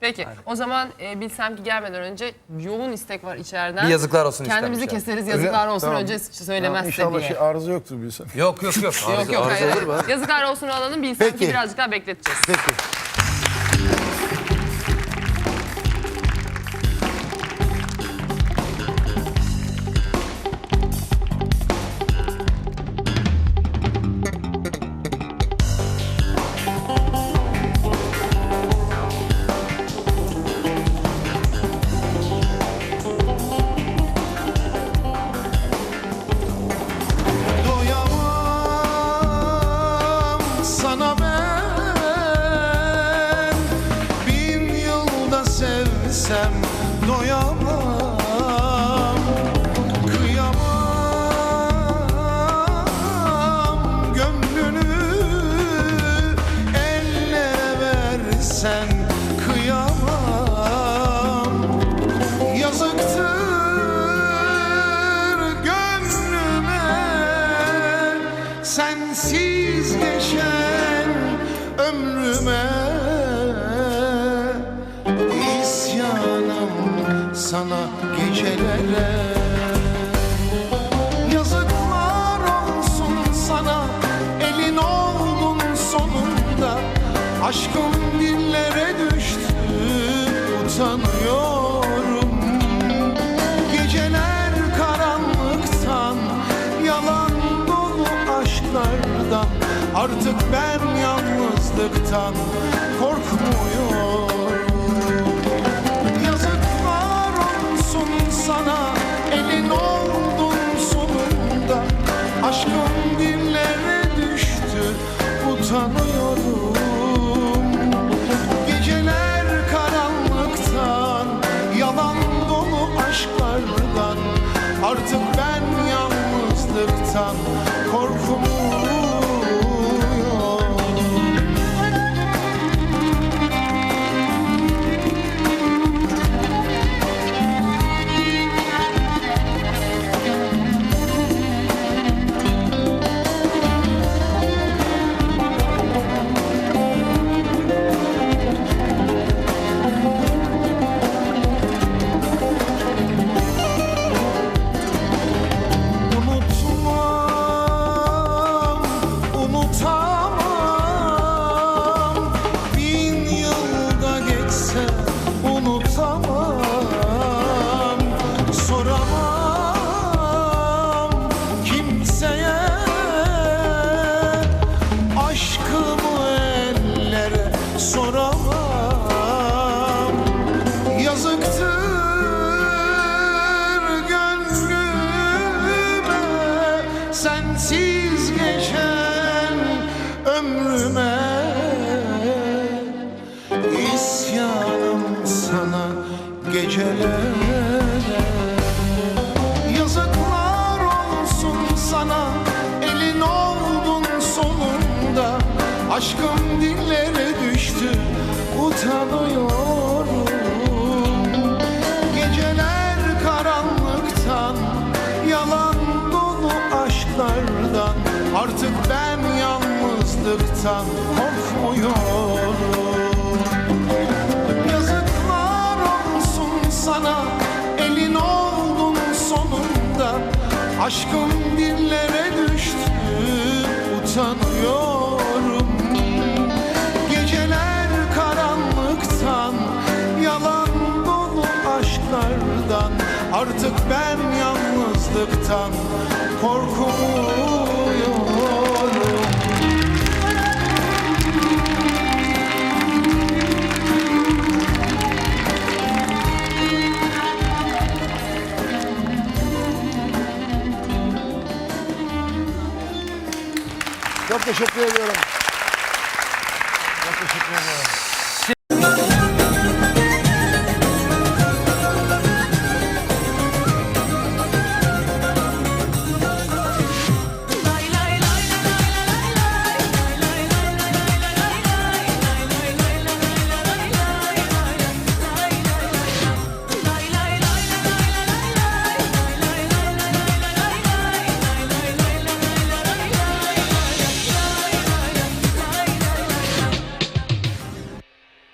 Peki o zaman e, bilsem ki gelmeden önce yoğun istek var içeriden. Bir yazıklar olsun Kendimizi istenmiş keseriz yazıklar olsun Tamam. önce söylemezse İnşallah diye. şey arıza yoktur bilsem. Yok yok yok. Yok yok hayır, hayır. Yazıklar olsun alalım bilsem ki Peki. birazcık daha bekleteceğiz. Peki. Sevsem doyamam Kıyamam. Gönlünü ellere versen kıyamam. Yazıktır gönlüme Sensiz geçen ömrüme Aşkım dillere düştü utanıyorum. Geceler karanlıktan yalan dolu aşklardan. Artık ben yalnızlıktan korkmuyorum. Yazıklar olsun sana Artık ben Sensiz geçen ömrüme. İsyanım sana gecelere Yazıklar olsun sana elin oldun sonunda. Aşkım dillere düştü utanıyorum Artık ben yalnızlıktan korkmuyorum. Yazıklar olsun sana elin oldun sonunda. Aşkım dillere düştü utanıyorum. Geceler karanlıktan yalan dolu aşklardan. Artık ben yalnızlıktan korkmuyorum Çok teşekkür ediyorum. Çok teşekkür ediyorum.